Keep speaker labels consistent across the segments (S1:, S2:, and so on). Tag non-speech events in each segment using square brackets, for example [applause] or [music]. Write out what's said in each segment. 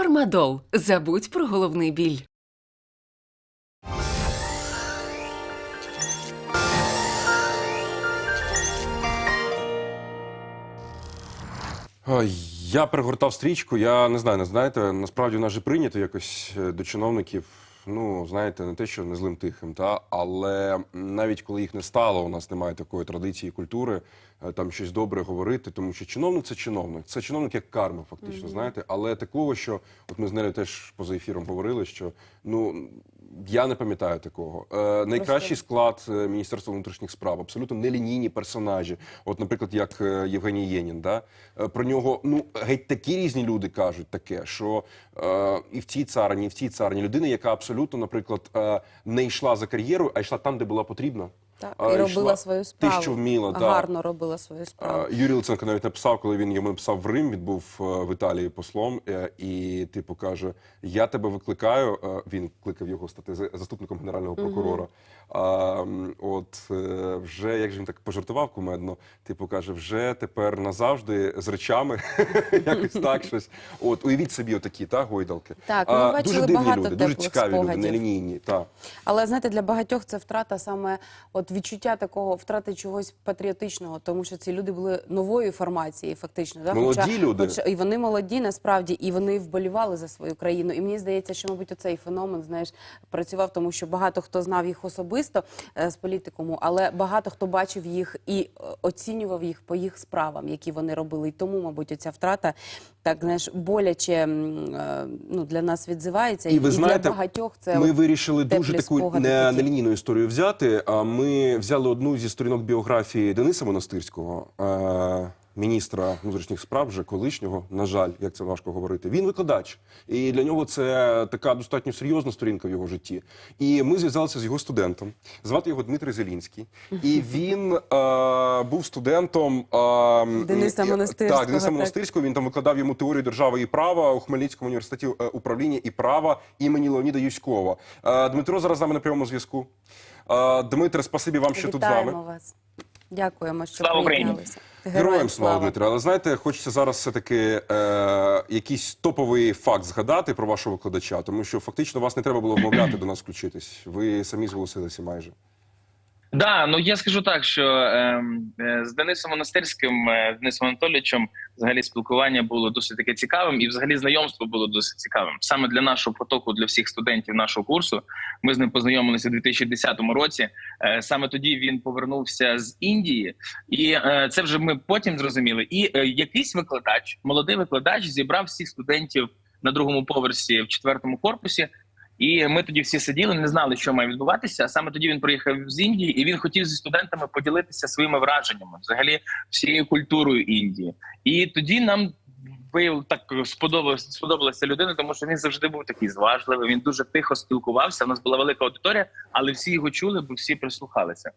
S1: Фармадол. Забудь про головний біль.
S2: Я перегортав стрічку. Я не знаю, не знаєте. Насправді в нас же прийнято якось е, до чиновників. Ну, знаєте, не те, що не злим тихим, та але навіть коли їх не стало, у нас немає такої традиції культури е, там щось добре говорити, тому що чиновник це чиновник. Це чиновник як карма, фактично, знаєте. Але такого, що от ми з нею теж поза ефіром говорили, що ну я не пам'ятаю такого. Е, найкращий склад е, Міністерства внутрішніх справ, абсолютно нелінійні персонажі. От, наприклад, як е, Євгеній Єнін, да? Е, про нього ну геть такі різні люди кажуть таке, що е, і в цій царині, і в цій царині людина, яка абсолютно, наприклад, е, не йшла за кар'єрою, а йшла там, де була потрібна.
S3: Так,
S2: А,
S3: і робила
S2: йшла
S3: свою справу.
S2: Ти, що вміла, да.
S3: гарно робила свою справу.
S2: Юрій Луценко навіть написав, коли він йому написав в Рим, він був е, в Італії послом, е, і типу каже: Я тебе викликаю. е, Він кликав його стати за- заступником генерального прокурора. А, от е, вже як же він так пожартував кумедно, типу каже, вже тепер назавжди з речами, [laughs] якось так щось. От уявіть собі, отакі та гойдалки.
S3: Так, ми
S2: А,
S3: бачили
S2: дуже дивні
S3: багато
S2: люди, дуже цікаві люди,
S3: спогадів.
S2: нелінійні. Та.
S3: Але знаєте, для багатьох це втрата саме от відчуття такого втрати чогось патріотичного, тому що ці люди були нової формації, фактично. Да?
S2: Молоді люди.
S3: Хоча, і вони молоді насправді, і вони вболівали за свою країну. І мені здається, що мабуть оцей феномен знаєш працював, тому що багато хто знав їх особисто е, з політикуму, але багато хто бачив їх і е, оцінював їх по їх справам, які вони робили. І тому, мабуть, оця втрата так знаєш боляче е, ну для нас відзивається.
S2: І ви знаєте,
S3: для багатьох це
S2: ми вирішили дуже таку не, нелінійну історію взяти. А ми взяли одну зі сторінок біографії Дениса Монастирського, міністра внутрішніх справ, вже колишнього. На жаль, як це важко говорити. Він викладач, і для нього це така достатньо серйозна сторінка в його житті. І ми зв'язалися з його студентом. Звати його Дмитрий Зелінський, і [laughs] він е, був студентом е,
S3: Дениса
S2: е,
S3: Монастирського,
S2: Так, Дениса
S3: так.
S2: Монастирського. Він там викладав йому теорію держави і права у Хмельницькому університеті е, управління і права імені Леоніда Юськова. Е, Дмитро зараз з нами на прямому зв'язку. Е, Дмитре, спасибі вам, що тут з
S3: Вітаємо
S2: нами.
S3: вас. Дякуємо, що
S4: Слава
S3: приєдналися.
S2: Героям слава Дмитро. Але знаєте, хочеться зараз все-таки е, якийсь топовий факт згадати про вашого викладача, тому що фактично вас не треба було вмовляти до нас включитись. Ви самі зголосилися майже.
S4: Да, ну я скажу так, що ем, е, з Денисом Монастирським, е, Денисом Анатолійовичем, взагалі спілкування було досить таке цікавим, і взагалі знайомство було досить цікавим. Саме для нашого потоку, для всіх студентів нашого курсу. Ми з ним познайомилися у 2010 році. Е, саме тоді він повернувся з Індії, і е, це вже ми потім зрозуміли. І е, якийсь викладач, молодий викладач, зібрав всіх студентів на другому поверсі в четвертому корпусі. І ми тоді всі сиділи, не знали, що має відбуватися. А саме тоді він приїхав з Індії, і він хотів зі студентами поділитися своїми враженнями, взагалі всією культурою Індії. І тоді нам виявив так сподобалася сподобалася людина, тому що він завжди був такий зважливий. Він дуже тихо спілкувався. У нас була велика аудиторія, але всі його чули, бо всі прислухалися.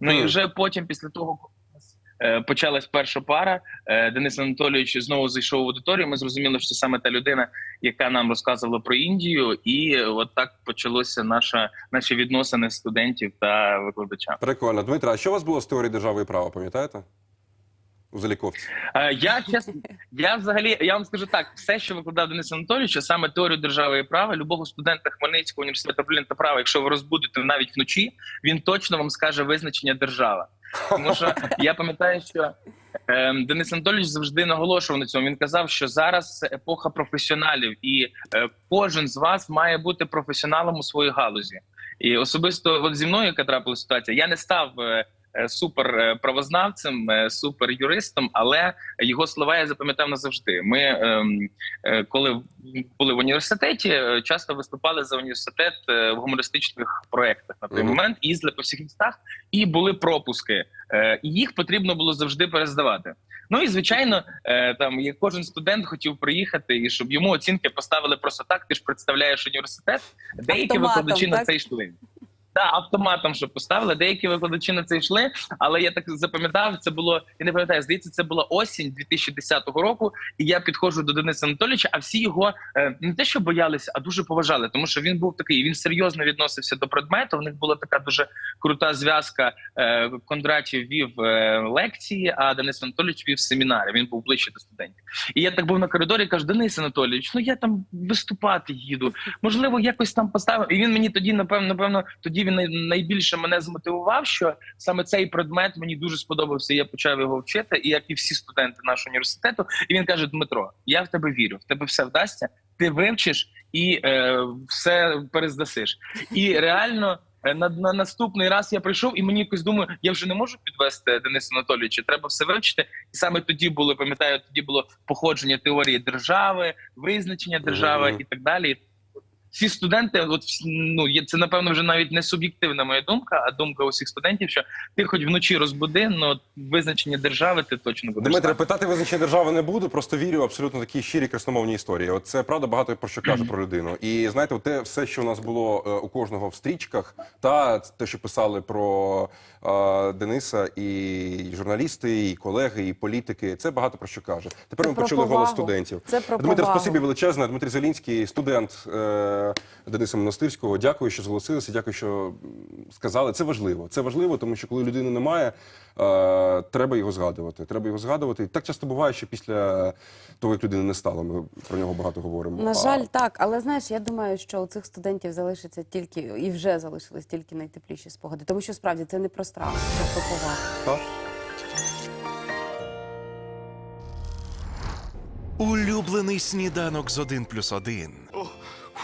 S4: Ну і вже потім, після того, коли у нас, е, почалась перша пара, е, Денис Анатолійович знову зайшов в аудиторію. Ми зрозуміли, що це саме та людина, яка нам розказувала про Індію, і от так почалося наша наші відносини студентів та викладача.
S2: Прикольно. Дмитре, а що у вас було з теорії держави і права, пам'ятаєте? У Заліковці.
S4: Е, Я чесно, я взагалі я вам скажу так: все, що викладав Денис Анатолійович, саме теорію держави і права, любого студента Хмельницького університету та права, якщо ви розбудете навіть вночі, він точно вам скаже визначення держава. Тому що я пам'ятаю, що е, Денис Анатолійович завжди наголошував на цьому. Він казав, що зараз епоха професіоналів, і е, кожен з вас має бути професіоналом у своїй галузі. І особисто от зі мною, яка трапила ситуація, я не став. е, Супер е, правознавцем, е, супер юристом, але його слова я запам'ятав назавжди. Ми, ем, е, коли були в університеті, е, часто виступали за університет е, в гумористичних проєктах на той
S2: Мгм.
S4: момент, їздили по всіх містах, і були пропуски. Е, і їх потрібно було завжди перездавати. Ну і звичайно, е, там як кожен студент хотів приїхати, і щоб йому оцінки поставили просто так. Ти ж представляєш університет. Деякі
S3: Автоматом,
S4: викладачі на
S3: так?
S4: це йшли. Та автоматом, що поставили. Деякі викладачі на це йшли, але я так запам'ятав, це було я не пам'ятаю. Здається, це була осінь 2010 року. І я підходжу до Дениса Анатолійовича, а всі його е, не те, що боялися, а дуже поважали, тому що він був такий. Він серйозно відносився до предмету. У них була така дуже крута зв'язка. Е, Кондратів вів е, лекції, а Денис Анатолійович вів семінари. Він був ближче до студентів. І я так був на коридорі, і кажу, Денис Анатолійович, ну я там виступати їду. Можливо, якось там поставив. І він мені тоді, напевно, напевно, тоді він найбільше мене змотивував, що саме цей предмет мені дуже сподобався. і Я почав його вчити, і як і всі студенти нашого університету. І він каже: Дмитро, я в тебе вірю, в тебе все вдасться. Ти вивчиш і е, все перездасиш. І реально. е, На, на наступний раз я прийшов, і мені якось думаю, я вже не можу підвести Дениса Анатолійовича. Треба все вивчити. І саме тоді було, пам'ятаю, тоді було походження теорії держави, визначення держави
S2: Мгм.
S4: і так далі. Всі студенти, от ну є це напевно вже навіть не суб'єктивна моя думка, а думка усіх студентів, що ти хоч вночі розбуди, але визначення держави ти точно будеш.
S2: Дмитре,
S4: знати.
S2: питати визначення держави не буду, просто вірю в абсолютно такі щирі красномовні історії. От це правда багато про що каже про людину. І знаєте, те все, що у нас було е, у кожного в стрічках, та те, що писали про е, Дениса, і журналісти, і колеги, і політики, це багато про що каже. Тепер
S3: Це
S2: ми
S3: про
S2: почули голос студентів.
S3: Це про
S2: Дмитре,
S3: повагу.
S2: спасибі величезне. Дмитрий Зелінський, студент е, Дениса Монастирського. Дякую, що зголосилися. Дякую, що сказали. Це важливо. Це важливо, тому що коли людини немає, е, треба його згадувати. Треба його згадувати. І так часто буває, що після того, як людини не стало, ми про нього багато говоримо.
S3: На
S2: А-
S3: жаль, так, але знаєш, я думаю, що у цих студентів залишиться тільки і вже залишились тільки найтепліші спогади, тому що справді це не про страх, це про повагу.
S2: Так.
S5: Улюблений сніданок з 1 плюс 1.